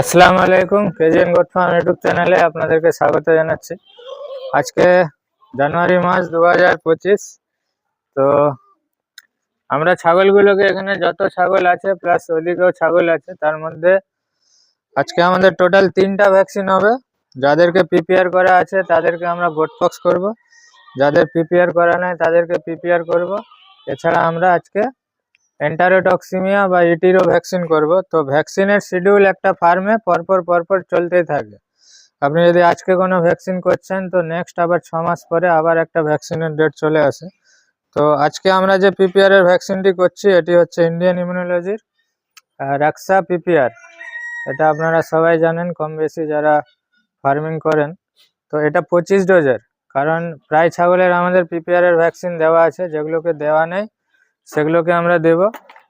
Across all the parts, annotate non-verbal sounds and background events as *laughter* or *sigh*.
আসসালামু আলাইকুম, KGN goat YouTube চ্যানেলে আপনাদেরকে স্বাগত জানাচ্ছি। আজকে জানুয়ারি মাস দু হাজার পঁচিশ, তো আমরা ছাগলগুলোকে এখানে যত ছাগল আছে, প্লাস ওদিকেও ছাগল আছে, তার মধ্যে আজকে আমাদের টোটাল তিনটা ভ্যাকসিন হবে। যাদেরকে পিপিআর করা আছে, তাদেরকে আমরা গোটপক্স করব। যাদের পিপিআর করা নাই, তাদেরকে পিপিআর করব। এছাড়া আমরা আজকে এন্টারোটক্সিমিয়া বা ইটিরো ভ্যাকসিন করব। তো ভ্যাকসিনের শিডিউল একটা ফার্মে পরপর পরপর চলতেই থাকে। আপনি যদি আজকে কোনো ভ্যাকসিন করছেন, তো নেক্সট আবার ছ মাস পরে আবার একটা ভ্যাকসিনের ডেট চলে আসে। তো আজকে আমরা যে পিপিআর এর ভ্যাকসিনটি করছি, এটি হচ্ছে ইন্ডিয়ান ইমিউনোলজির রাক্সা পিপিআর এটা আপনারা সবাই জানেন, কম বেশি যারা ফার্মিং করেন। তো এটা পঁচিশ ডোজের কারণ প্রায় ছাগলের আমাদের পিপিআর এর ভ্যাকসিন দেওয়া আছে, যেগুলোকে দেওয়া নেই। সেগুলোকে আমরা দেব।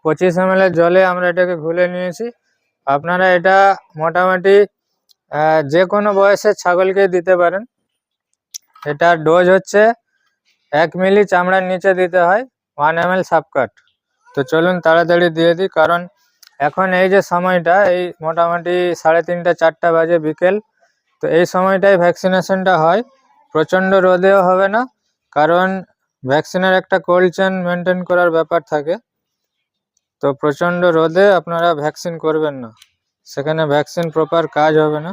পঁচিশ এম জলে আমরা এটাকে ঘুলে নিয়েছি। আপনারা এটা মোটামুটি যে কোনো বয়সের ছাগলকে দিতে পারেন। এটার ডোজ হচ্ছে এক মিলি চামড়ার নিচে দিতে হয় ওয়ান এম এল সাপকাট তো চলুন তাড়াতাড়ি দিয়ে দিই, কারণ এখন এই যে সময়টা, এই মোটামুটি সাড়ে তিনটা, চারটা বাজে বিকেল। তো এই সময়টাই ভ্যাকসিনেশনটা হয়। প্রচণ্ড রোদেও হবে না, কারণ ভ্যাকসিনের একটা কোল্ড চেন মেনটেন করার ব্যাপার থাকে। তো প্রচণ্ড রোদে আপনারা ভ্যাকসিন করবেন না। সেখানে ভ্যাকসিন প্রপার কাজ হবে না।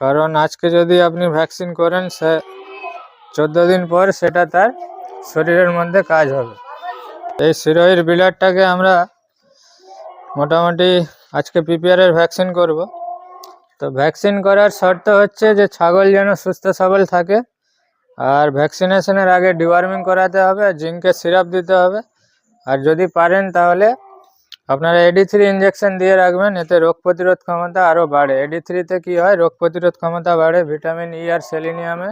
কারণ আজকে যদি আপনি ভ্যাকসিন করেন, সে চোদ্দ দিন পর সেটা তার শরীরের মধ্যে কাজ হবে। এই সিরোইর বিলারটাকে আমরা মোটামুটি আজকে পিপিআর এর ভ্যাকসিন করব। তো ভ্যাকসিন করার শর্ত হচ্ছে যে ছাগল যেন সুস্থ সবল থাকে। আর ভ্যাকসিনেশনের আগে ডিওয়ার্মিং করাতে হবে আর জিঙ্কের সিরাপ দিতে হবে। আর যদি পারেন তাহলে আপনারা এডি থ্রি ইঞ্জেকশন দিয়ে রাখবেন, এতে রোগ প্রতিরোধ ক্ষমতা আরও বাড়ে। এডি থ্রিতে কী হয়? রোগ প্রতিরোধ ক্ষমতা বাড়ে, ভিটামিন ই আর সেলিনিয়ামে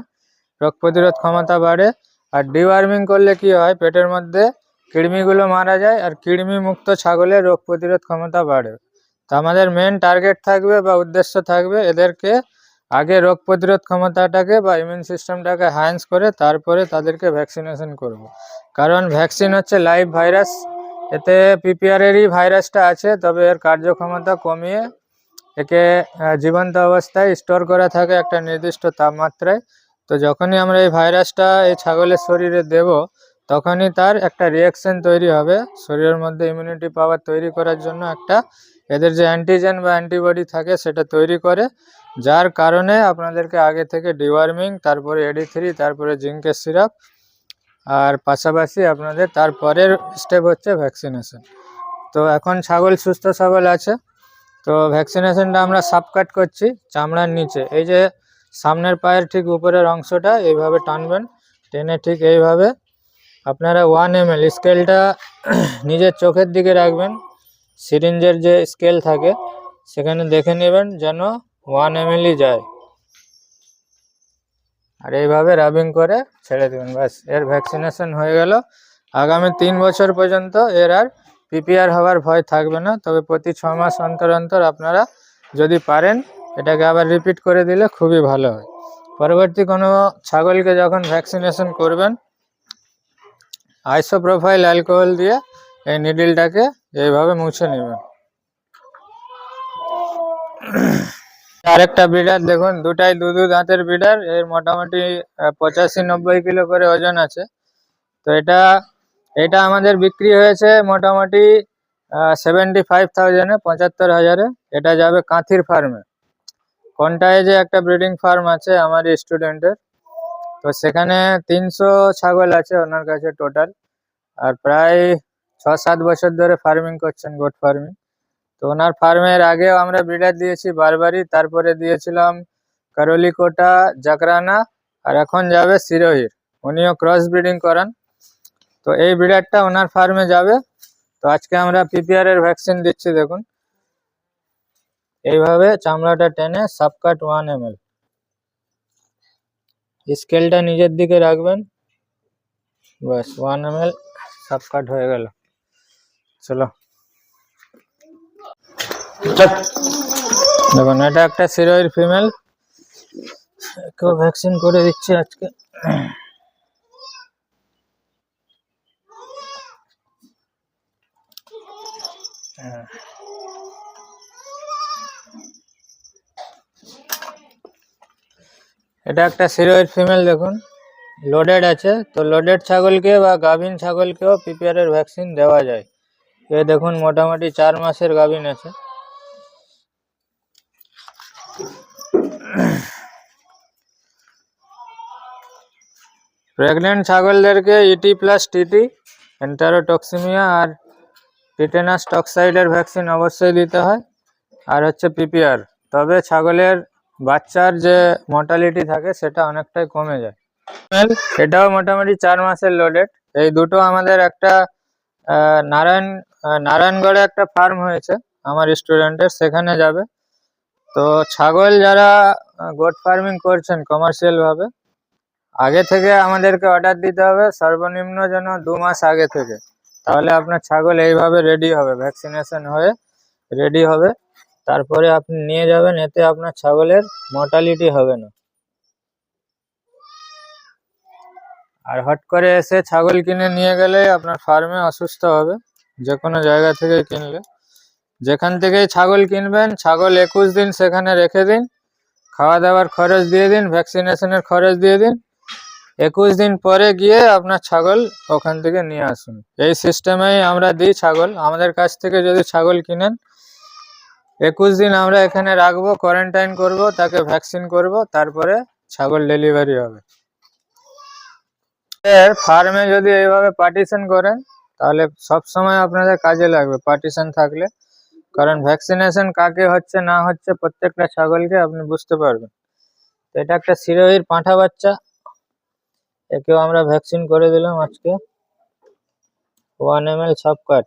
রোগ প্রতিরোধ ক্ষমতা বাড়ে। আর ডিওয়ার্মিং করলে কি হয়? পেটের মধ্যে কৃমিগুলো মারা যায় আর কৃমি মুক্ত ছাগলের রোগ প্রতিরোধ ক্ষমতা বাড়ে। তো আমাদের মেন টার্গেট থাকবে বা উদ্দেশ্য থাকবে এদেরকে আগে রোগ প্রতিরোধ ক্ষমতাটাকে বা ইমিউন সিস্টেমটাকে হ্যান্স করে তারপরে তাদেরকে ভ্যাকসিনেশন করব। কারণ ভ্যাকসিন হচ্ছে লাইভ ভাইরাস এতে পিপিআরেরই ভাইরাসটা আছে, তবে এর কার্যক্ষমতা কমিয়ে একে জীবন্ত অবস্থায় স্টোর করা থাকে একটা নির্দিষ্ট তাপমাত্রায় তো যখনই আমরা এই ভাইরাসটা এই ছাগলের শরীরে দেব, তখনই তার একটা রিয়াকশন তৈরি হবে, শরীরের মধ্যে ইমিউনিটি পাওয়ার তৈরি করার জন্য একটা এদের যে অ্যান্টিজেন বা অ্যান্টিবডি থাকে সেটা তৈরি করে, যার কারণে আপনাদেরকে আগে থেকে ডিওয়ার্মিং তারপরে এডি থ্রি তারপরে জিঙ্কের সিরাপ আর পাশাপাশি আপনাদের তারপরের স্টেপ হচ্ছে ভ্যাকসিনেশন তো এখন ছাগল সুস্থ সবল আছে, তো ভ্যাকসিনেশনটা আমরা সাবকাট করছি চামড়ার নিচে। এই যে সামনের পায়ের ঠিক উপরের অংশটা এইভাবে টানবেন, টেনে ঠিক এইভাবে। আপনারা ওয়ান এম এল স্কেলটা নিজের চোখের দিকে রাখবেন সিরিঞ্জের যে স্কেল থাকে, সেখানে দেখে নেবেন যেন ওয়ান এম এলই যায়। আর এইভাবে রাবিং করে ছেড়ে দেবেন, ব্যাস, এর ভ্যাকসিনেশন হয়ে গেল। আগামী তিন বছর পর্যন্ত এর আর পিপিআর হওয়ার ভয় থাকবে না, তবে প্রতি ছ মাস অন্তর অন্তর আপনারা যদি পারেন, এটাকে আবার রিপিট করে দিলে খুবই ভালো হয়। পরবর্তী কোনো ছাগলকে যখন ভ্যাকসিনেশন করবেন আইসো প্রোফাইল অ্যালকোহল দিয়ে এই নিডিলটাকে এইভাবে মুছে নেবেন। আরেকটা ব্রিডার দেখুন, দুটাই দু দু দাঁতের ব্রিডার এর মোটামুটি পঁচাশি নব্বই কিলো করে ওজন আছে। তো এটা এটা আমাদের বিক্রি হয়েছে মোটামুটি সেভেন্টি ফাইভ থাউজেন্ডে পঁচাত্তর হাজারে এটা যাবে কাঁথির ফার্মে কোনটায় যে একটা ব্রিডিং ফার্ম আছে আমার স্টুডেন্টের তো সেখানে তিনশো ছাগল আছে ওনার কাছে টোটাল আর প্রায় ছ সাত বছর ধরে ফার্মিং করছেন গোট ফার্মিং তো ওনার ফার্মের আগেও আমরা ব্রিডার দিয়েছি বারবারই, তারপরে দিয়েছিলাম কারলিকোটা, জাকরানা, আর এখন যাবে সিরোহির। উনিও ক্রস ব্রিডিং করান। তো এই ব্রিডারটা ওনার ফার্মে যাবে। তো আজকে আমরা পিপিআর এর ভ্যাকসিন দিচ্ছি, দেখুন। এইভাবে চামড়াটা টেনে সাবকাট ওয়ান এম এল স্কেলটা নিজের দিকে রাখবেন। ব্যাস ওয়ান এম এল সাবকাট হয়ে গেল। চলো। দেখুন এটা একটা সিরোইর ফিমেল। কেউ ভ্যাকসিন করে দিচ্ছি আজকে। হ্যাঁ। এটা একটা সিরোইড ফিমেল দেখুন। লোডেড আছে। তো লোডেড ছাগলকে বা গাভিন ছাগলকেও পিপিআর এর ভ্যাকসিন দেওয়া যায়। এ দেখুন, মোটামুটি চার মাসের গাভিন আছে। প্রেগনেন্ট ছাগলদেরকে ইটি প্লাস টিটি এন্টারোটক্সিমিয়া আর টিটেনাস টক্সাইডের ভ্যাকসিন অবশ্যই দিতে হয়। আর হচ্ছে পিপিআর তবে ছাগলের বাচ্চার যে মর্টালিটি থাকে, সেটা অনেকটাই কমে যায়। এটাও মোটামুটি চার মাসের লোডেড এই দুটো আমাদের একটা নারায়ণ নারায়ণগড়ে একটা ফার্ম হয়েছে, আমার স্টুডেন্টের সেখানে যাবে। তো ছাগল যারা গোট ফার্মিং করছেন কমার্শিয়াল ভাবে, আগে থেকে আমাদেরকে অর্ডার দিতে হবে, সর্বনিম্ন যেন দু মাস আগে থেকে। তাহলে আপনার ছাগল এইভাবে রেডি হবে ভ্যাকসিনেশন হয়ে রেডি হবে। তারপরে আপনি নিয়ে যাবেন, এতে আপনার ছাগলের মর্টালিটি হবে না। আর হট করে এসে ছাগল কিনে নিয়ে গেলে আপনার ফার্মে অসুস্থ হবে। যে কোনো জায়গা থেকে কিনলে। যেখান থেকেই ছাগল কিনবেন, ছাগল একুশ দিন সেখানে রেখে দিন খাওয়া দাওয়ার খরচ দিয়ে দিন, ভ্যাকসিনেশনের খরচ দিয়ে দিন। একুশ দিন পরে গিয়ে আপনার ছাগল ওখান থেকে নিয়ে আসুন। এই সিস্টেমেই আমরা দিই ছাগল। আমাদের কাছ থেকে যদি ছাগল কিনেন, একুশ দিন আমরা এখানে রাখব কোয়ারেন্টাইন করব, তাকে ভ্যাকসিন করব, তারপরে ছাগল ডেলিভারি হবে। ফার্মে যদি এইভাবে পার্টিশন করেন তাহলে সব সময় আপনাদের কাজে লাগবে পার্টিশন থাকলে। কারণ ভ্যাকসিনেশন কাকে হচ্ছে, না হচ্ছে, প্রত্যেকটা ছাগলকে আপনি বুঝতে পারবেন। তো এটা একটা সিরোহির পাঁঠা বাচ্চা। একেও আমরা ভ্যাকসিন করে দিলাম আজকে। ওয়ান এম এল সাবকাট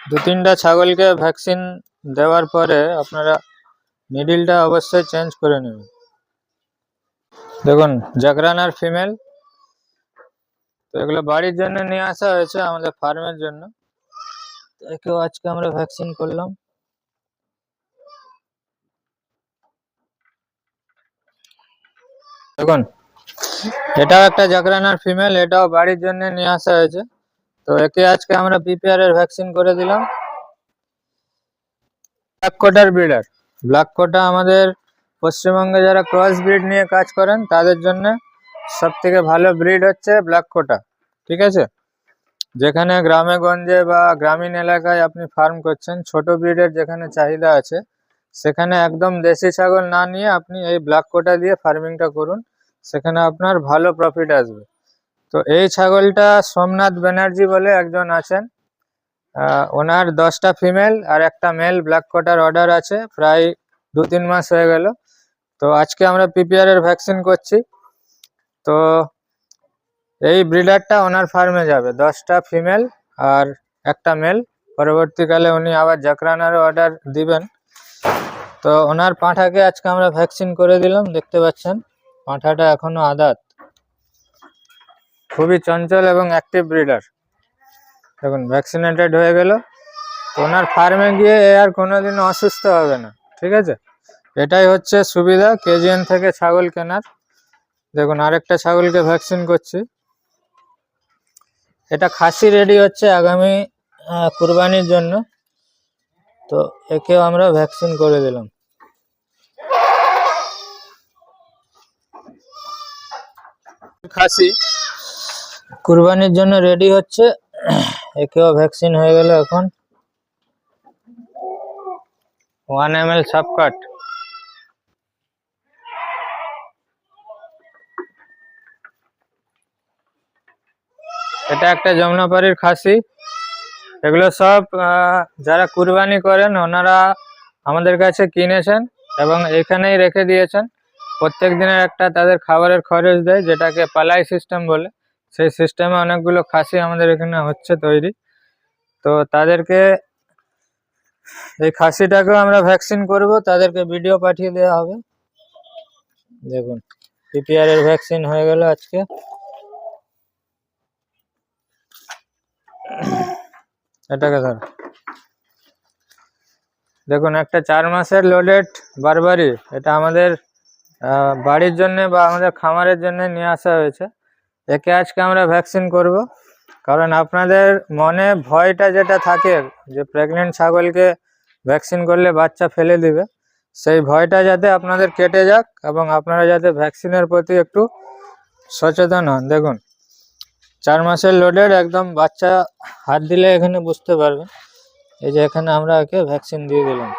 দু তিনটা ছাগলকে ভ্যাকসিন দেওয়ার পরে আপনারা নিডিলটা অবশ্যই চেঞ্জ করে নেবেন। দেখুন জাগরানার ফিমেল। তো এগুলো বাড়ির জন্য নিয়ে আসা হয়েছে আমাদের ফার্মের জন্য। একেও আজকে আমরা ভ্যাকসিন করলাম। দেখুন, এটাও একটা জাগরানার ফিমেল, এটাও বাড়ির জন্য নিয়ে আসা হয়েছে। তো একে আজকে আমরা পিপিআর এর ভ্যাকসিন করে দিলাম। ব্ল্যাক কোটার ব্রিডার ব্ল্যাক কোটা আমাদের পশ্চিমবঙ্গে যারা ক্রস ব্রিড নিয়ে কাজ করেন, তাদের জন্য সব থেকে ভালো ব্রিড হচ্ছে ব্ল্যাক কোটা ঠিক আছে? যেখানে গ্রামে গঞ্জে বা গ্রামীণ এলাকায় আপনি ফার্ম করছেন, ছোট ব্রিডের যেখানে চাহিদা আছে, সেখানে একদম দেশি ছাগল না নিয়ে আপনি এই ব্ল্যাক কোটা দিয়ে ফার্মিংটা করুন। সেখানে আপনার ভালো প্রফিট আসবে। তো এই ছাগলটা সোমনাথ ব্যানার্জি বলে একজন আছেন। ওনার দশটা ফিমেল আর একটা মেল ব্ল্যাক কোটার অর্ডার আছে, প্রায় দু তিন মাস হয়ে গেল। তো আজকে আমরা পিপিআর এর ভ্যাকসিন করছি। তো এই ব্রিডারটা ওনার ফার্মে যাবে, দশটা ফিমেল আর একটা মেল। পরবর্তীকালে উনি আবার জাকরানারও অর্ডার দিবেন। তো ওনার পাঁঠাকে আজকে আমরা ভ্যাকসিন করে দিলাম, দেখতে পাচ্ছেন, পাঁঠাটা এখনও আদাত। খুবই চঞ্চল এবং অ্যাক্টিভ ব্রিডার দেখুন ভ্যাকসিনেটেড হয়ে গেল। ওনার ফার্মে গিয়ে এ আর কোনোদিন অসুস্থ হবে না, ঠিক আছে? এটাই হচ্ছে সুবিধা কেজিএন থেকে ছাগল কেনার। দেখুন, আরেকটা ছাগলকে ভ্যাকসিন করছি। এটা খাসি রেডি হচ্ছে আগামী কুরবানির জন্য। তো একেও আমরা ভ্যাকসিন করে দিলাম। খাসি। কুরবানির জন্য রেডি হচ্ছে। একেও ভ্যাকসিন হয়ে গেল এখন। ওয়ান এম এল সাবকাট এটা একটা যমুনাপাড়ির খাসি। এগুলো সব যারা কুরবানি করেন, ওনারা আমাদের কাছে কিনেছেন এবং এখানেই রেখে দিয়েছেন। প্রত্যেক দিনের একটা তাদের খাবারের খরচ দেয়, যেটাকে পালাই সিস্টেম বলে। সেই সিস্টেমে অনেকগুলো খাসি আমাদের এখানে হচ্ছে তৈরি। তো তাদেরকে এই খাসিটাকেও আমরা ভ্যাকসিন করব, তাদেরকে ভিডিও পাঠিয়ে দেওয়া হবে। দেখুন পিপিআর এর ভ্যাকসিন হয়ে গেল আজকে। এটাকে ধর। দেখুন, একটা চার মাসের লোডেড বারবারি, এটা আমাদের বাড়ির জন্য বা আমাদের খামারের জন্য নিয়ে আসা হয়েছে। একে আজকে আমরা ভ্যাকসিন করব। কারণ আপনাদের মনে ভয়টা যেটা থাকে যে প্রেগনেন্ট ছাগলকে ভ্যাকসিন করলে বাচ্চা ফেলে দিবে, সেই ভয়টা যাতে আপনাদের কেটে যাক এবং আপনারা যাতে ভ্যাকসিনের প্রতি একটু সচেতন হন। দেখুন, চার মাসের লোডের একদম বাচ্চা হাত দিলে এখানে বুঝতে পারবেন। এই যে এখানে আমরা একে ভ্যাকসিন দিয়ে দিলাম।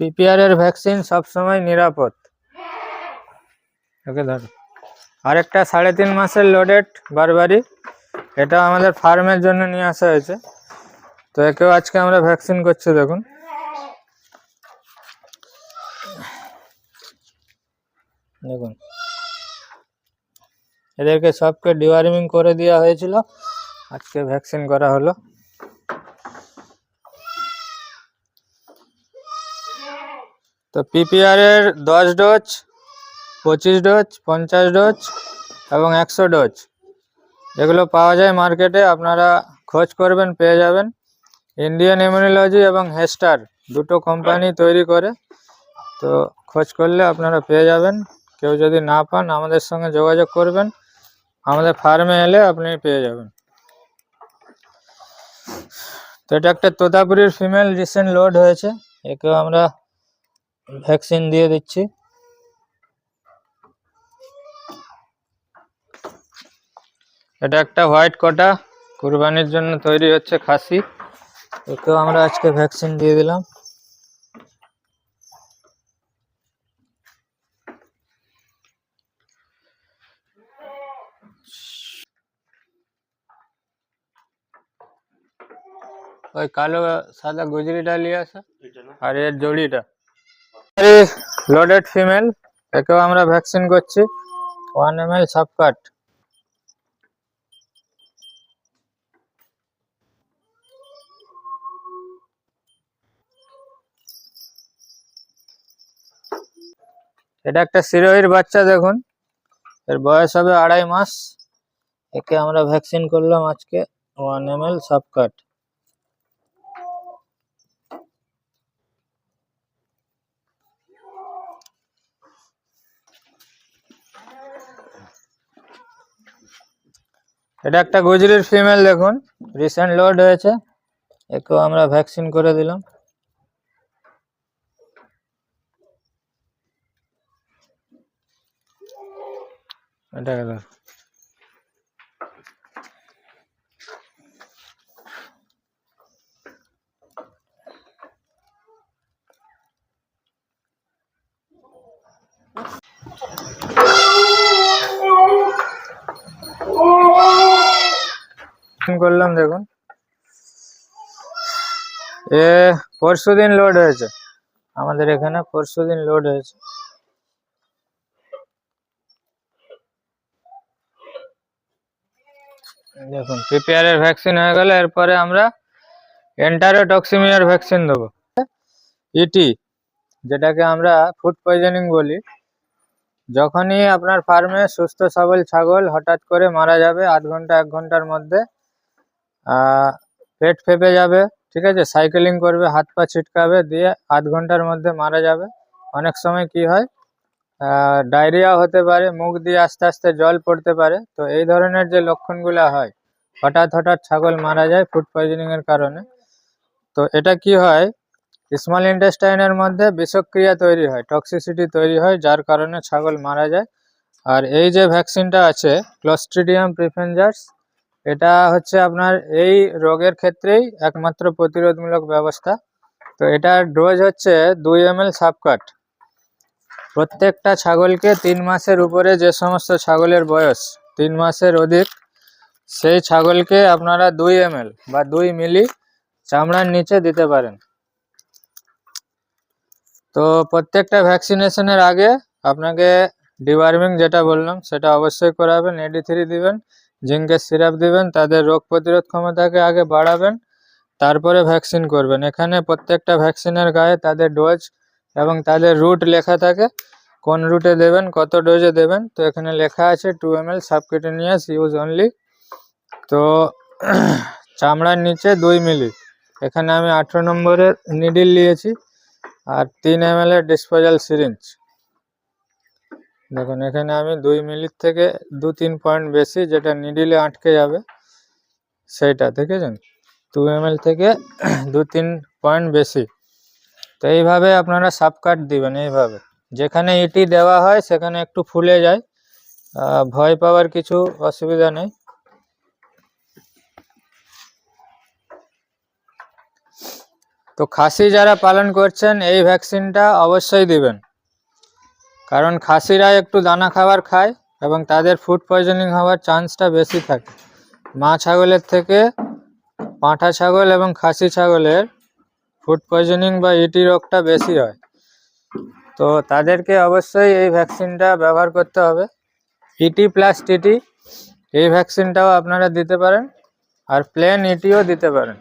পিপিআর এর ভ্যাকসিন সবসময় নিরাপদ। ওকে, ধরো। আরেকটা সাড়ে তিন মাসের লোডেড বারবারি এটা আমাদের ফার্মের জন্য নিয়ে আসা হয়েছে। তো একেও আজকে আমরা ভ্যাকসিন করছি, দেখুন। দেখুন। এদেরকে সবকে ডিওয়ার্মিং করে দেওয়া হয়েছিল। আজকে ভ্যাকসিন করা হলো। তো পিপিআর এর দশ ডোজ পঁচিশ ডোজ পঞ্চাশ ডোজ এবং একশো ডোজ এগুলো পাওয়া যায় মার্কেটে আপনারা খোঁজ করবেন, পেয়ে যাবেন। ইন্ডিয়ান ইমিউনোলজি এবং হেস্টার দুটো কোম্পানি তৈরি করে, তো খোঁজ করলে আপনারা পেয়ে যাবেন। কেউ যদি না পান, আমাদের সঙ্গে যোগাযোগ করবেন। আমাদের ফার্মে এলে আপনি পেয়ে যাবেন। তো এটা একটা তোতাপুরির ফিমেল রিসেন্ট লোড হয়েছে। একেও আমরা ভ্যাকসিন দিয়ে দিচ্ছি। এটা একটা হোয়াইট কোটা কুরবানির জন্য তৈরি হচ্ছে খাসি। একেও আমরা আজকে ভ্যাকসিন দিয়ে দিলাম। ওই কালো সাদা গুজরিটা নিয়ে আসা। আর এর জড়িটা। লোডেড ফিমেল একেও আমরা ভ্যাকসিন করছি। ওয়ান এম এল সাবকাট এটা একটা সিরোহির বাচ্চা দেখুন। এর বয়স হবে আড়াই মাস। একে আমরা ভ্যাকসিন করলাম আজকে। ওয়ান এম এল সাবকাট এটা একটা গুজরির ফিমেল দেখুন। রিসেন্ট লোড হয়েছে। একেও আমরা ভ্যাকসিন করে দিলাম। ধর ভ্যাকসিন করলাম, দেখুন। এ, পরশু দিন লোড হয়েছে। আমাদের এখানে পরশু দিন লোড হয়েছে। দেখুন পিপিআর এর ভ্যাকসিন হয়ে গেলে এরপরে আমরা এন্টারোটক্সিমিয়ার ভ্যাকসিন দেবো। ইটি যেটাকে আমরা ফুড পয়জনিং বলি। যখনই আপনার ফার্মে সুস্থ সবল ছাগল হঠাৎ করে মারা যাবে, আধ ঘণ্টা, এক ঘণ্টার মধ্যে পেট ফেপে যাবে, ঠিক আছে? সাইকেলিং করবে, হাত পা ছিটকাবে, দিয়ে আধ ঘণ্টার মধ্যে মারা যাবে। অনেক সময় কি হয় ডায়রিয়া হতে পারে, মুখ দিয়ে আস্তে আস্তে জল পড়তে পারে। তো এই ধরনের যে লক্ষণগুলো হয়, হঠাৎ হঠাৎ ছাগল মারা যায় ফুড পয়জনিং এর কারণে। তো এটা কি হয় স্মল ইন্টেস্টাইনের মধ্যে বিষক্রিয়া তৈরি হয় টক্সিসিটি তৈরি হয়, যার কারণে ছাগল মারা যায়। আর এই যে ভ্যাকসিনটা আছে ক্লস্ট্রিডিয়াম প্রিফেঞ্জার্স এটা হচ্ছে আপনার এই রোগের ক্ষেত্রেই একমাত্র প্রতিরোধমূলক ব্যবস্থা। তো এটার ডোজ হচ্ছে দুই এম এল সাবকাট প্রত্যেকটা ছাগলকে তিন মাসের উপরে যে সমস্ত ছাগলের বয়স, তিন মাসের অধিক, সেই ছাগলকে আপনারা দুই এম বা দুই মিলি চামড়ার নিচে দিতে পারেন। তো প্রত্যেকটা ভ্যাকসিনেশনের আগে আপনাকে ডিওয়ার্মিং যেটা বললাম, সেটা অবশ্যই করাবেন এডি থ্রি দিবেন। জিঙ্কের সিরাপ দিবেন, তাদের রোগ প্রতিরোধ ক্ষমতাকে আগে বাড়াবেন, তারপরে ভ্যাকসিন করবেন। এখানে প্রত্যেকটা ভ্যাকসিনের গায়ে তাদের ডোজ এবং তাদের রুট লেখা থাকে। কোন রুটে দেবেন, কত ডোজে দেবেন, তো এখানে লেখা আছে two M L subcutaneous use only. তো *clears throat* চামড়ার নিচে দুই মিলি। এখানে আমি আঠেরো নম্বরের নিডিল নিয়েছি আর তিন এম এল এর ডিসপোজাল সিরিঞ্জ। দেখুন, এখানে আমি দুই মিলির থেকে দু তিন পয়েন্ট বেশি যেটা নিডিলে আটকে যাবে, সেইটা, দেখেছেন? টু এম থেকে *clears throat* দু তিন পয়েন্ট বেশি। তো এইভাবে আপনারা সাপ কাট দিবেন, এইভাবে। যেখানে ইটি দেওয়া হয়, সেখানে একটু ফুলে যায়। ভয় পাওয়ার কিছু অসুবিধা নেই। তো খাসি যারা পালন করছেন, এই ভ্যাকসিনটা অবশ্যই দিবেন। কারণ খাসিরা একটু দানা খাবার খায় এবং তাদের ফুড পয়জনিং হওয়ার চান্সটা বেশি থাকে। মা ছাগলের থেকে পাঁঠা ছাগল এবং খাসি ছাগলের ফুড পয়জনিং বা ইটি রোগটা বেশি হয়। তো তাদেরকে অবশ্যই এই ভ্যাকসিনটা ব্যবহার করতে হবে। ইটি প্লাস টিটি এই ভ্যাকসিনটাও আপনারা দিতে পারেন আর প্লেন ইটিও দিতে পারেন।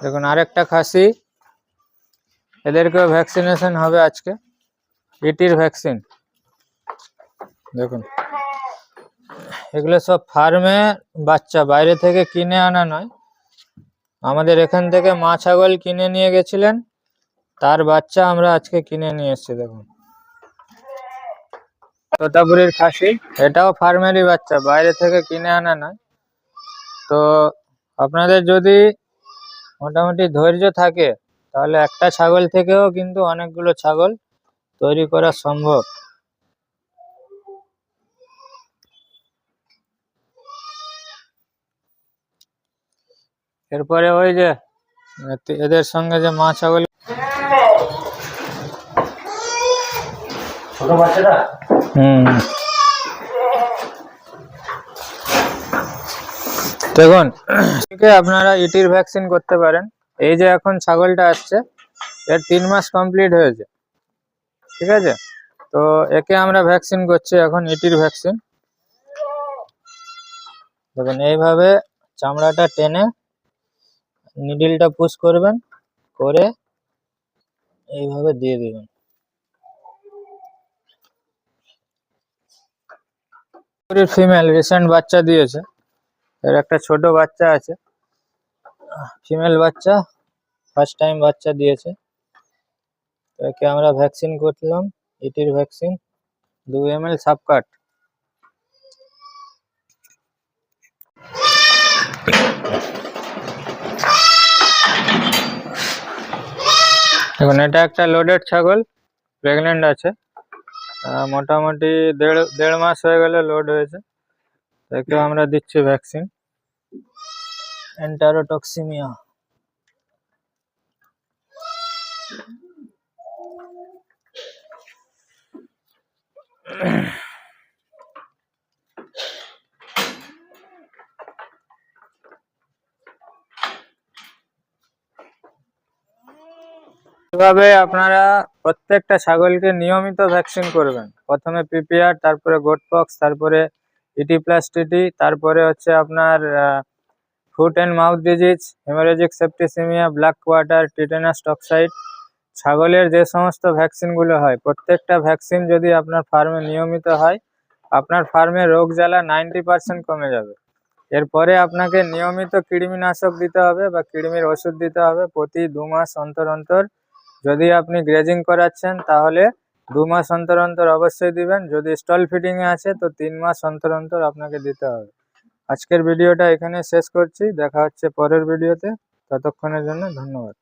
দেখুন, আরেকটা খাসি, এদেরকেও ভ্যাকসিনেশন হবে আজকে। ইটির ভ্যাকসিন দেখুন। এগুলো সব ফার্মে বাচ্চা বাইরে থেকে কিনে আনা নয়। আমাদের এখান থেকে মা ছাগল কিনে নিয়ে গেছিলেন। তার বাচ্চা আমরা আজকে কিনে নিয়ে এসেছি দেখুন। তোতাপুরির খাসি। এটাও ফার্মেরই বাচ্চা বাইরে থেকে কিনে আনা নয়। তো আপনাদের যদি মোটামুটি ধৈর্য থাকে তাহলে একটা ছাগল থেকেও কিন্তু অনেকগুলো ছাগল তৈরি করা সম্ভব। এরপরে ওই যে এদের সঙ্গে যে মা ছাগল ছোট বাচ্চাটা? হুম। দেখুন আপনারা ইটির ভ্যাকসিন করতে পারেন। এই যে এখন ছাগলটা আসছে এর তিন মাস কমপ্লিট হয়েছে। ঠিক আছে? তো একে আমরা ভ্যাকসিন করছি, এখন এটির ভ্যাকসিন দেখুন, এইভাবে চামড়াটা টেনে নিডিলটা পুশ করবেন, করে এইভাবে দিয়ে দেবেন। ফিমেল রিসেন্ট বাচ্চা দিয়েছে। এর একটা ছোট বাচ্চা আছে। ফিমেল বাচ্চা ফার্স্ট টাইম বাচ্চা দিয়েছে। তো একে আমরা ভ্যাকসিন করলাম ইটির ভ্যাকসিন দু এম এল সাপকাট দেখুন, এটা একটা লোডেড ছাগল প্রেগনেন্ট আছে। মোটামুটি দেড় দেড় মাস হয়ে গেলে লোড হয়েছে। একেও আমরা দিচ্ছি ভ্যাকসিন এন্টারোটক্সিমিয়া এভাবে আপনারা প্রত্যেকটা ছাগলকে নিয়মিত ভ্যাকসিন করবেন। প্রথমে পিপিআর, তারপরে গোটপক্স তারপরে ইটি প্লাস টিটি তারপরে হচ্ছে আপনার foot and mouth disease haemorrhagic septicaemia black quarter tetanus toxoid ছাগলের যে সমস্ত ভ্যাকসিনগুলো হয়, প্রত্যেকটা ভ্যাকসিন যদি আপনার ফার্মে নিয়মিত হয়, আপনার ফার্মে রোগ জ্বালা নাইনটি পার্সেন্ট কমে যাবে। এরপরে আপনাকে নিয়মিত কৃমিনাশক দিতে হবে বা কৃমির ওষুধ দিতে হবে প্রতি দু মাস অন্তর অন্তর। যদি আপনি গ্রেজিং করাচ্ছেন, তাহলে দু মাস অন্তর অন্তর অবশ্যই দিবেন। যদি স্টল এ আছে, তো তিন মাস অন্তর অন্তর আপনাকে দিতে হবে। আজকের ভিডিওটা এখানে শেষ করছি। দেখা হচ্ছে পরের ভিডিওতে। ততক্ষণের জন্য ধন্যবাদ।